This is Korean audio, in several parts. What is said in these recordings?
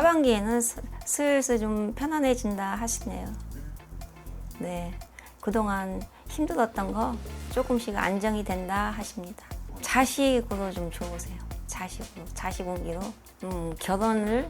하반기에는 스- 슬슬 좀 편안해진다 하시네요. 네. 그동안 힘들었던 거 조금씩 안정이 된다 하십니다. 자식으로 좀 좋으세요. 자식으로. 자식 운기로. 음, 결혼을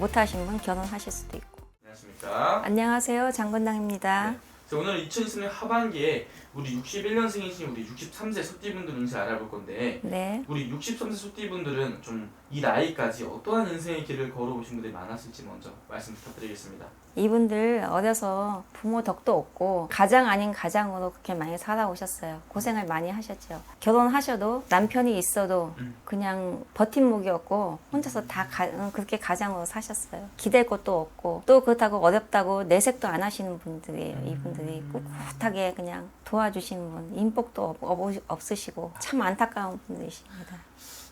못 하신 분 결혼하실 수도 있고. 안녕하십니까. 안녕하세요. 장건당입니다. 네. 오늘 2020년 하반기에 우리 61년생이신 우리 63세 소띠분들 운세 알아볼 건데 네. 우리 63세 소띠분들은 좀 이 나이까지 어떠한 인생의 길을 걸어오신 분들이 많았을지 먼저 말씀 부탁드리겠습니다. 이분들 어려서 부모 덕도 없고 가장 아닌 가장으로 그렇게 많이 살아오셨어요. 고생을 많이 하셨죠. 결혼하셔도 남편이 있어도 음. 그냥 버팀목이었고 혼자서 다 가- 어, 그렇게 가장으로 사셨어요. 기댈 것도 없고 또 그렇다고 어렵다고 내색도 안 하시는 분들이에요. 이분들 이 꿋꿋하게 그냥 도와주시는 분, 인복도 없, 없으시고 참 안타까운 분들이십니다.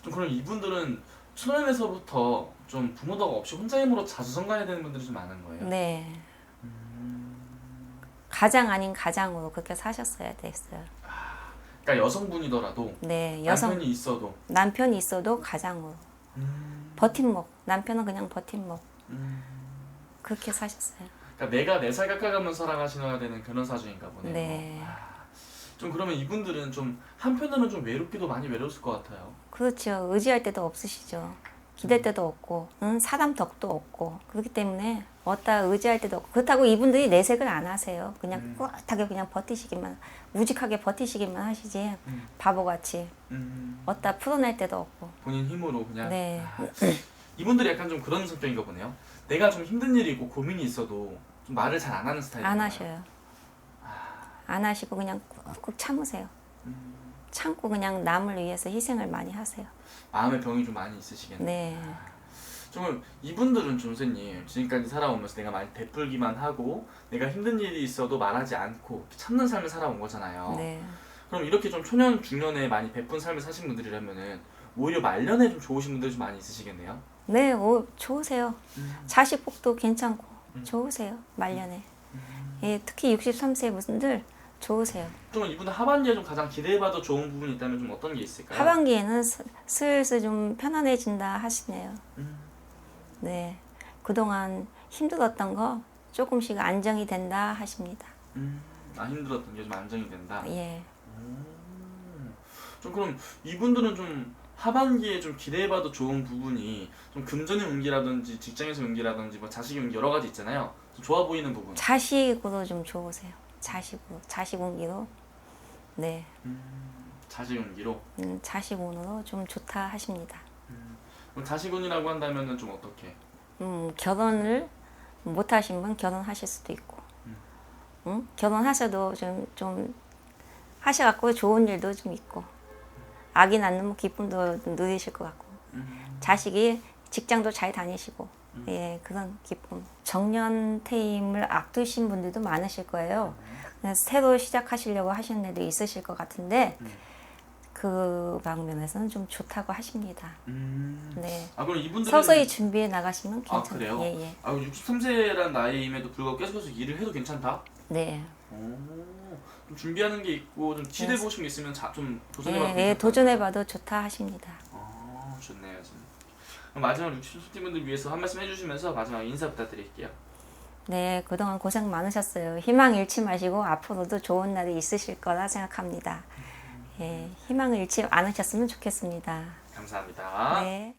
좀 그럼 이분들은 초년에서부터 좀 부모 덕 없이 혼자 힘으로 자수 성가해야 되는 분들이 좀 많은 거예요. 네. 가장 아닌 가장으로 그렇게 사셨어야 됐어요. 그러니까 여성분이더라도 네, 여성 남편이 있어도 남편이 있어도 가장으로 음, 버팀목 남편은 그냥 버팀목 음. 그렇게 사셨어요. 그러니까 내가 네살 깎아가면서 살아가셔야 되는 그런 사주인가 보네요. 네. 아, 좀 그러면 이분들은 좀 한편으로는 좀 외롭기도 많이 외로웠을 것 같아요. 그렇죠. 의지할 데도 없으시죠. 기댈 데도 없고 응? 사람 덕도 없고 그렇기 때문에 어디다 의지할 데도 없고 그렇다고 이분들이 내색을 안 하세요. 그냥 음. 꿋하게 그냥 버티시기만 우직하게 버티시기만 하시지 음. 바보같이 음, 어디다 풀어낼 데도 없고 본인 힘으로 그냥 네. 아, 이분들이 약간 좀 그런 성격인가 보네요. 내가 좀 힘든 일이 있고 고민이 있어도 좀 말을 잘 안 하는 스타일이에요. 안 하셔요. 안 하시고 그냥 꾹꾹 참으세요. 음, 참고 그냥 남을 위해서 희생을 많이 하세요. 마음의 병이 좀 많이 있으시겠네요. 네. 정말 이분들은 좀 선생님 지금까지 살아오면서 내가 많이 베풀기만 하고 내가 힘든 일이 있어도 말하지 않고 참는 삶을 살아온 거잖아요. 네. 그럼 이렇게 좀 초년 중년에 많이 베푼 삶을 사신 분들이라면은 오히려 말년에 좀 좋으신 분들이 좀 많이 있으시겠네요. 네, 오, 좋으세요. 자식 복도 괜찮고 음. 좋으세요. 말년에. 예, 특히 63세 분들 좋으세요. 좀 이분들 하반기에 좀 가장 기대해봐도 좋은 부분이 있다면 좀 어떤 게 있을까요? 하반기에는 스- 슬슬 좀 편안해진다 하시네요. 음. 네. 그동안 힘들었던 거 조금씩 안정이 된다 하십니다. 음, 아 힘들었던 게 좀 안정이 된다. 예. 음. 좀 그럼 이분들은 좀 하반기에 좀 기대해봐도 좋은 부분이 좀 금전의 운기라든지 직장에서 운기라든지 뭐 자식의 운기 여러 가지 있잖아요. 좀 좋아 보이는 부분. 자식으로 좀 좋으세요. 자식으로. 자식 운기로. 네. 자식 운기로. 음, 자식 운으로 좀 좋다 하십니다. 그럼 자식 운이라고 한다면은 좀 어떻게? 음, 결혼을 못 하신 분 결혼하실 수도 있고, 응? 결혼하셔도 좀, 좀 하셔갖고 좋은 일도 좀 있고, 아기 낳는 뭐 기쁨도 누리실 것 같고, 자식이 직장도 잘 다니시고, 예, 그런 기쁨. 정년 퇴임을 앞두신 분들도 많으실 거예요. 그래서 새로 시작하시려고 하시는 애도 있으실 것 같은데, 그 방면에서는 좀 좋다고 하십니다. 음. 네. 아 그럼 이분들은 서서히 준비해 나가시면 아 괜찮아요. 그래요? 예, 예. 아 63세란 나이임에도 불구하고 계속해서 일을 해도 괜찮다? 네. 오, 좀 준비하는 게 있고 좀 기대해 보신 게 있으면 자, 좀 도전해봐도 예, 예. 도전해봐도 좋다 하십니다. 아 좋네요. 그럼 마지막 60팀분들 위해서 한 말씀 해주시면서 마지막 인사 부탁드릴게요. 네, 그동안 고생 많으셨어요. 희망 잃지 마시고 앞으로도 좋은 날이 있으실 거라 생각합니다. 예, 희망을 잃지 않으셨으면 좋겠습니다. 감사합니다. 네.